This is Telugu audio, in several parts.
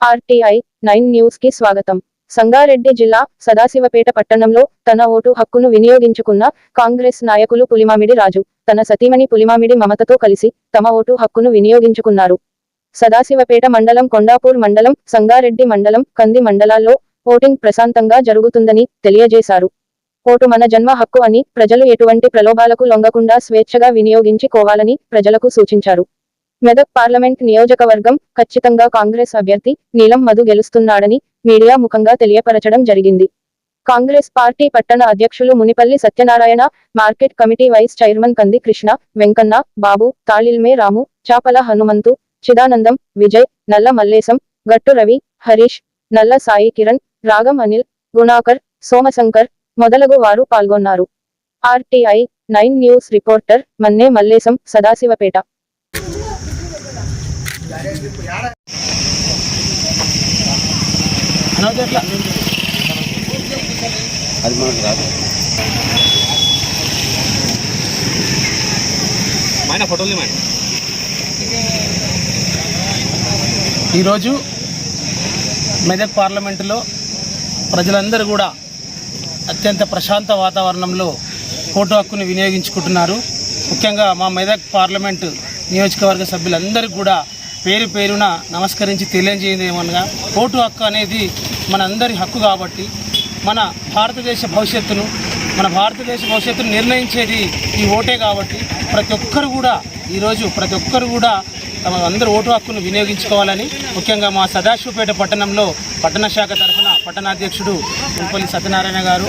ఆర్టీఐ నైన్ న్యూస్కి స్వాగతం. సంగారెడ్డి జిల్లా సదాశివపేట పట్టణంలో తన ఓటు హక్కును వినియోగించుకున్న కాంగ్రెస్ నాయకులు పులిమామిడి రాజు తన సతీమణి పులిమామిడి మమతతో కలిసి తమ ఓటు హక్కును వినియోగించుకున్నారు. సదాశివపేట మండలం కొండాపూర్ మండలం సంగారెడ్డి మండలం కంది మండలాల్లో ఓటింగ్ ప్రశాంతంగా జరుగుతుందని తెలియజేశారు. ఓటు మన జన్మ హక్కు అని ప్రజలు ఎటువంటి ప్రలోభాలకు లొంగకుండా స్వేచ్ఛగా వినియోగించుకోవాలని ప్రజలకు సూచించారు. మెదక్ పార్లమెంట్ నియోజకవర్గం ఖచ్చితంగా కాంగ్రెస్ అభ్యర్థి నీలం మధు గెలుస్తున్నాడని మీడియా ముఖంగా తెలియపరచడం జరిగింది. కాంగ్రెస్ పార్టీ పట్టణ అధ్యక్షులు Munipalli Satyanarayana market committee vice chairman Kandi Krishna Venkanna బాబు తాళిల్మే రాము చాపల హనుమంతు చిదానందం విజయ్ నల్ల మల్లేశం గట్టు రవి హరీష్ నల్ల సాయి కిరణ్ రాగం అనిల్ గుణాకర్ సోమశంకర్ మొదలగు వారు పాల్గొన్నారు. RTI nine news reporter Manne Mallesham Sadashivpet. అది మనకు రాదు మైన ఫోటోలు మైన ఈరోజు మెదక్ పార్లమెంటులో ప్రజలందరూ కూడా అత్యంత ప్రశాంత వాతావరణంలో ఫోటో హక్కుని వినియోగించుకుంటున్నారు. ముఖ్యంగా మా మెదక్ పార్లమెంటు నియోజకవర్గ సభ్యులందరూ కూడా పేరు పేరున నమస్కరించి తెలియజేయడం ఏమనగా ఓటు హక్కు అనేది మన అందరి హక్కు కాబట్టి మన భారతదేశ భవిష్యత్తును మన భారతదేశ భవిష్యత్తును నిర్ణయించేది ఈ ఓటే కాబట్టి ప్రతి ఒక్కరు కూడా ఈరోజు ప్రతి ఒక్కరు కూడా తమ అందరూ ఓటు హక్కును వినియోగించుకోవాలని ముఖ్యంగా మా సదాశివపేట పట్టణంలో పట్టణ శాఖ తరఫున పట్టణాధ్యక్షుడు ఉంపల్లి సత్యనారాయణ గారు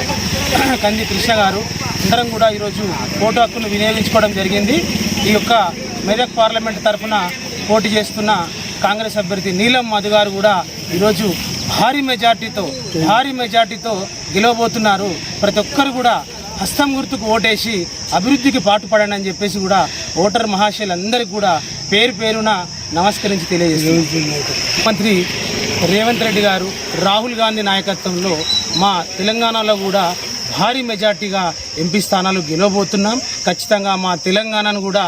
కంది కృష్ణ గారు అందరం కూడా ఈరోజు ఓటు హక్కును వినియోగించుకోవడం జరిగింది. ఈ యొక్క మెదక్ పార్లమెంట్ తరఫున పోటీ చేస్తున్న కాంగ్రెస్ అభ్యర్థి నీలం మధు గారు కూడా ఈరోజు భారీ మెజార్టీతో భారీ మెజార్టీతో గెలవబోతున్నారు. ప్రతి ఒక్కరు కూడా హస్తం గుర్తుకు ఓటేసి అభివృద్ధికి పాటుపడండి అని చెప్పేసి కూడా ఓటర్ మహాశయులందరికీ కూడా పేరు పేరున నమస్కరించి తెలియజేస్తున్నారు. మంత్రి రేవంత్ రెడ్డి గారు రాహుల్ గాంధీ నాయకత్వంలో మా తెలంగాణలో కూడా భారీ మెజార్టీగా ఎంపీ స్థానాలు గెలవబోతున్నాం. ఖచ్చితంగా మా తెలంగాణను కూడా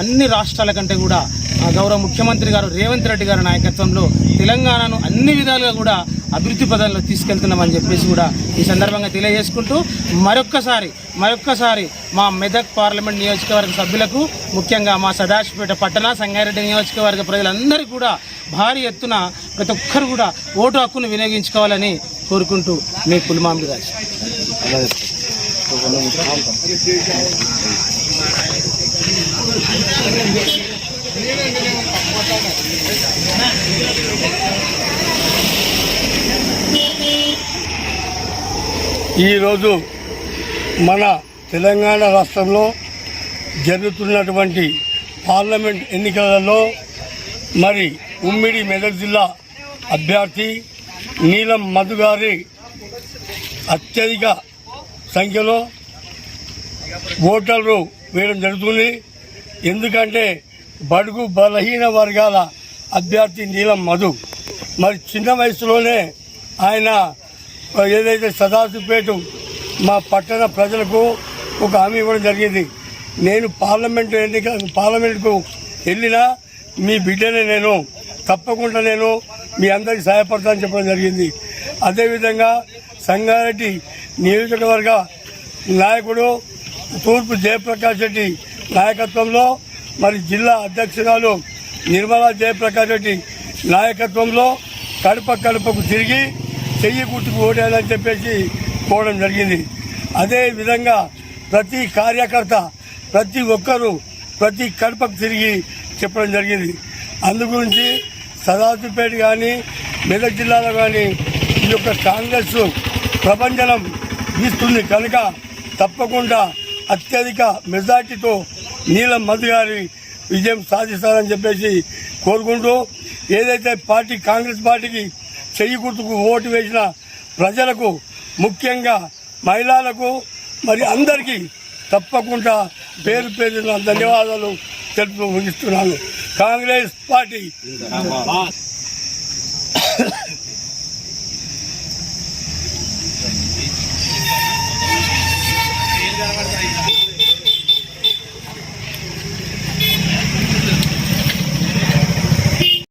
అన్ని రాష్ట్రాల కంటే కూడా గౌరవ ముఖ్యమంత్రి గారు రేవంత్ రెడ్డి గారి నాయకత్వంలో తెలంగాణను అన్ని విధాలుగా కూడా అభివృద్ధి పదంలో తీసుకెళ్తున్నామని చెప్పేసి కూడా ఈ సందర్భంగా తెలియజేసుకుంటూ మరొక్కసారి మరొక్కసారి మా మెదక్ పార్లమెంట్ నియోజకవర్గ సభ్యులకు ముఖ్యంగా మా సదాశివపేట పట్టణ సంగారెడ్డి నియోజకవర్గ ప్రజలందరూ కూడా భారీ ఎత్తున ప్రతి ఒక్కరు కూడా ఓటు హక్కును వినియోగించుకోవాలని కోరుకుంటూ మీ పులిమామిడి రాజు ఈరోజు మన తెలంగాణ రాష్ట్రంలో జరుగుతున్నటువంటి పార్లమెంట్ ఎన్నికలలో మరి ఉమ్మిడి మెదక్ జిల్లా అభ్యర్థి నీలం మధు గారి అత్యధిక సంఖ్యలో ఓటర్లు వేయడం జరుగుతుంది. ఎందుకంటే బడుగు బలహీన వర్గాల అభ్యర్థి నీలం మధు. మరి చిన్న వయసులోనే ఆయన ఏదైతే సదాశివపేట మా పట్టణ ప్రజలకు ఒక హామీ ఇవ్వడం జరిగింది. నేను పార్లమెంటు ఎన్నిక పార్లమెంటుకు వెళ్ళినా మీ బిడ్డనే నేను తప్పకుండా నేను మీ అందరికీ సహాయపడతానని చెప్పడం జరిగింది. అదేవిధంగా సంగారెడ్డి నియోజకవర్గ నాయకుడు తూర్పు జయప్రకాష్ రెడ్డి నాయకత్వంలో మరి జిల్లా అధ్యక్షురాలు నిర్మలా జయప్రకాష్ రెడ్డి నాయకత్వంలో కడప కడపకు తిరిగి చెయ్యి గుర్తుకు ఓటేయాలని చెప్పేసి కోవడం జరిగింది. అదే విధంగా ప్రతి కార్యకర్త ప్రతి ఒక్కరూ ప్రతి కడపకు తిరిగి చెప్పడం జరిగింది. అందు గురించి సదాశివపేట కానీ మెదక్ జిల్లాలో కానీ ఈ యొక్క కాంగ్రెస్ ప్రపంచం ఇస్తుంది కనుక తప్పకుండా అత్యధిక మెజార్టీతో నీలం మధు గారి విజయం సాధిస్తారని చెప్పేసి కోరుకుంటూ ఏదైతే పార్టీ కాంగ్రెస్ పార్టీకి చెయ్యి గుర్తుకు ఓటు వేసిన ప్రజలకు ముఖ్యంగా మహిళలకు మరి అందరికీ తప్పకుండా పేరు పేరున ధన్యవాదాలు తెలుపు ముగిస్తున్నాను. కాంగ్రెస్ పార్టీ.